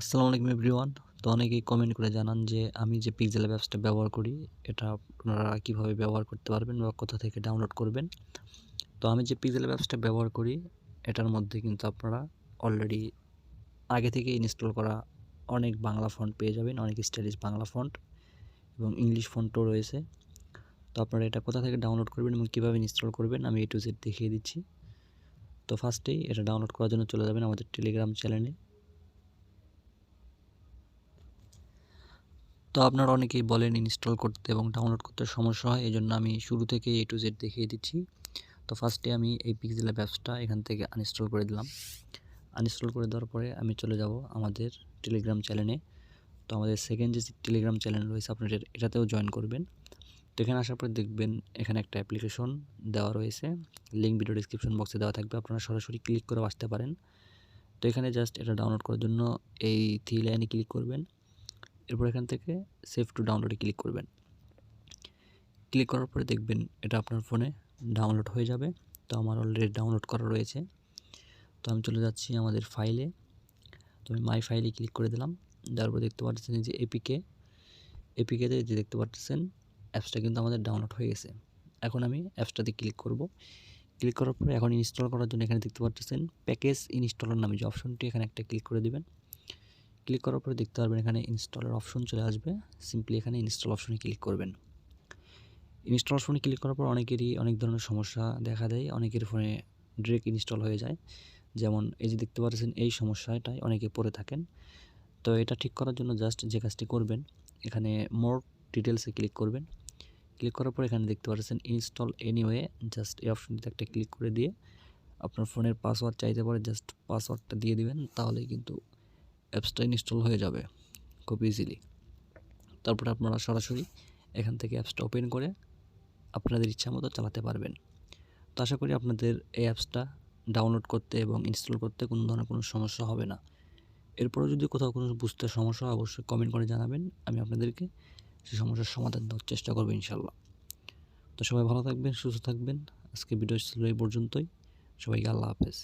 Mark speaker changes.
Speaker 1: আসসালামু আলাইকুম এভরিওয়ান। তো অনেকেই কমেন্ট করে জানান যে, আমি যে পিক্সেল অ্যাপসটা ব্যবহার করি, এটা আপনারা কীভাবে ব্যবহার করতে পারবেন বা কোথা থেকে ডাউনলোড করবেন? তো আমি যে পিক্সেল অ্যাপসটা ব্যবহার করি, এটার মধ্যে কিন্তু আপনারা অলরেডি আগে থেকে ইনস্টল করা অনেক বাংলা ফন্ট পেয়ে যাবেন, অনেক স্টাইলিশ বাংলা ফন্ট এবং ইংলিশ ফন্টও রয়েছে। তো আপনারা এটা কোথা থেকে ডাউনলোড করবেন এবং কীভাবে ইনস্টল করবেন, আমি এ টু জেড দেখিয়ে দিচ্ছি। তো ফার্স্টেই এটা ডাউনলোড করার জন্য চলে যাবেন আমাদের টেলিগ্রাম চ্যানেলে তো আপনারা অনেকেই বলেন ইনস্টল করতে এবং ডাউনলোড করতে সমস্যা হয় এই জন্য আমি শুরু থেকে এ টু জেড দেখিয়ে দিচ্ছি। তো ফার্স্টে আমি এই পিক্সেল অ্যাপসটা এখান থেকে আনইনস্টল করে দিলাম। আনইনস্টল করে দেওয়ার পরে আমি চলে যাব আমাদের টেলিগ্রাম চ্যানেলে তো আমাদের সেকেন্ড যে টেলিগ্রাম চ্যানেল রয়েছে আপনার এটাতেও জয়েন করবেন। তো এখানে আসার পরে দেখবেন এখানে একটা অ্যাপ্লিকেশন দেওয়া রয়েছে। লিঙ্ক ভিডিও ডিসক্রিপশন বক্সে দেওয়া থাকবে, আপনারা সরাসরি ক্লিক করে আসতে পারেন। তো এখানে জাস্ট এটা ডাউনলোড করার জন্য এই থ্রি লাইনে ক্লিক করবেন। এরপর এখান থেকে সেভ টু ডাউনলোডে ক্লিক করবেন। ক্লিক করার পরে দেখবেন এটা আপনার ফোনে ডাউনলোড হয়ে যাবে। তো আমার অলরেডি ডাউনলোড করা রয়েছে। তো আমি চলে যাচ্ছি আমাদের ফাইলে তো আমি মাই ফাইলে ক্লিক করে দিলাম। তারপর দেখতে পাচ্ছেন যে এপিকে এপিকেতে যে দেখতে পাচ্ছেন অ্যাপসটা কিন্তু আমাদের ডাউনলোড হয়ে গেছে। এখন আমি অ্যাপসটাতে ক্লিক করব। ক্লিক করার পরে এখন ইনস্টল করার জন্য এখানে দেখতে পাচ্ছেন প্যাকেজ ইনস্টলার নামে যে অপশনটি এখানে একটা ক্লিক করে দিবেন। ক্লিক করার পরে দেখতে পারবেন এখানে ইনস্টলের অপশন চলে আসবে। সিম্পলি এখানে ইনস্টল অপশনে ক্লিক করবেন। ইনস্টল অপশনে ক্লিক করার পর অনেকেরই অনেক ধরনের সমস্যা দেখা দেয়। অনেকের ফোনে ডিরেক্ট ইনস্টল হয়ে যায়। যেমন এই যে দেখতে পাচ্ছেন এই সমস্যাটাই অনেকে পড়ে থাকেন। তো এটা ঠিক করার জন্য জাস্ট যে কাজটি করবেন, এখানে মোর ডিটেলসে ক্লিক করবেন। ক্লিক করার পর এখানে দেখতে পাচ্ছেন ইনস্টল এনিওয়ে জাস্ট এই অপশনটিতে একটা ক্লিক করে দিয়ে আপনার ফোনের পাসওয়ার্ড চাইতে পারে জাস্ট পাসওয়ার্ডটা দিয়ে দিবেন, তাহলেই কিন্তু অ্যাপসটা ইনস্টল হয়ে যাবে খুব ইজিলি তারপরে আপনারা সরাসরি এখান থেকে অ্যাপসটা ওপেন করে আপনাদের ইচ্ছা মতো চালাতে পারবেন। তো আশা করি আপনাদের এই অ্যাপসটা ডাউনলোড করতে এবং ইনস্টল করতে কোনো ধরনের কোনো সমস্যা হবে না। এরপরেও যদি কোথাও কোনো বুঝতে সমস্যা অবশ্যই কমেন্ট করে জানাবেন। আমি আপনাদেরকে সেই সমস্যার সমাধান দেওয়ার চেষ্টা করব ইনশাল্লাহ তো সবাই ভালো থাকবেন, সুস্থ থাকবেন। আজকে ভিডিও ছিল এই পর্যন্তই। সবাইকে আল্লাহ হাফেজ।